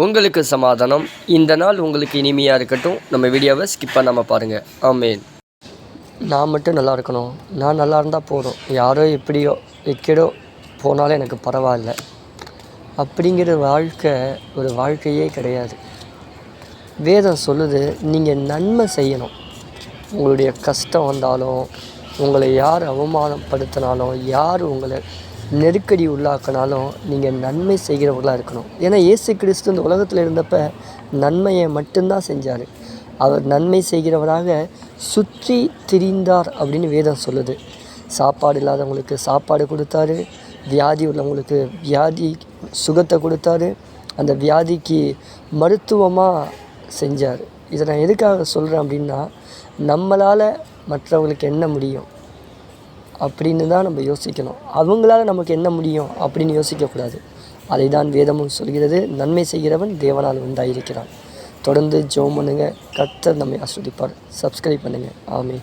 உங்களுக்கு சமாதானம். இந்த நாள் உங்களுக்கு இனிமையாக இருக்கட்டும். நம்ம வீடியோவை ஸ்கிப் பண்ணாமல் பாருங்கள் ஆமேன். நான் மட்டும் நல்லா இருக்கணும். நான் நல்லா இருந்தால் போதும். யாரோ எப்படியோ எக்கேடோ போனாலும் எனக்கு பரவாயில்ல. அப்படிங்கிற வாழ்க்கை ஒரு வாழ்க்கையே கிடையாது. வேதம் சொல்லுது நீங்கள் நன்மை செய்யணும். உங்களுடைய கஷ்டம் வந்தாலும் உங்களை யார் அவமானப்படுத்தினாலும் யார் உங்களை நெருக்கடி உள்ளாக்கினாலும் நீங்கள் நன்மை செய்கிறவர்களாக இருக்கணும். ஏன்னா இயேசு கிறிஸ்து இந்த உலகத்தில் இருந்தப்ப நன்மையை மட்டும்தான் செஞ்சார். அவர் நன்மை செய்கிறவராக சுற்றி திரிந்தார் அப்படின்னு வேதம் சொல்லுது. சாப்பாடு இல்லாதவங்களுக்கு சாப்பாடு கொடுத்தாரு. வியாதி உள்ளவங்களுக்கு வியாதி சுகத்தை கொடுத்தாரு. அந்த வியாதிக்கு மருத்துவமாக செஞ்சார். இதை நான் எதுக்காக சொல்கிறேன் அப்படின்னா நம்மளால் மற்றவங்களுக்கு என்ன முடியும்? அப்படின்னு தான் நம்ம யோசிக்கணும். அவங்களால நமக்கு என்ன முடியும் அப்படின்னு யோசிக்கக்கூடாது. அதை தான் வேதமும் சொல்கிறது. நன்மை செய்கிறவன் தேவனால் உண்டாயிருக்கிறான். தொடர்ந்து ஜெபம் பண்ணுங்க. கர்த்தர் நம்மை ஆஸ்வதிப்பார். சப்ஸ்கிரைப் பண்ணுங்கள் ஆமே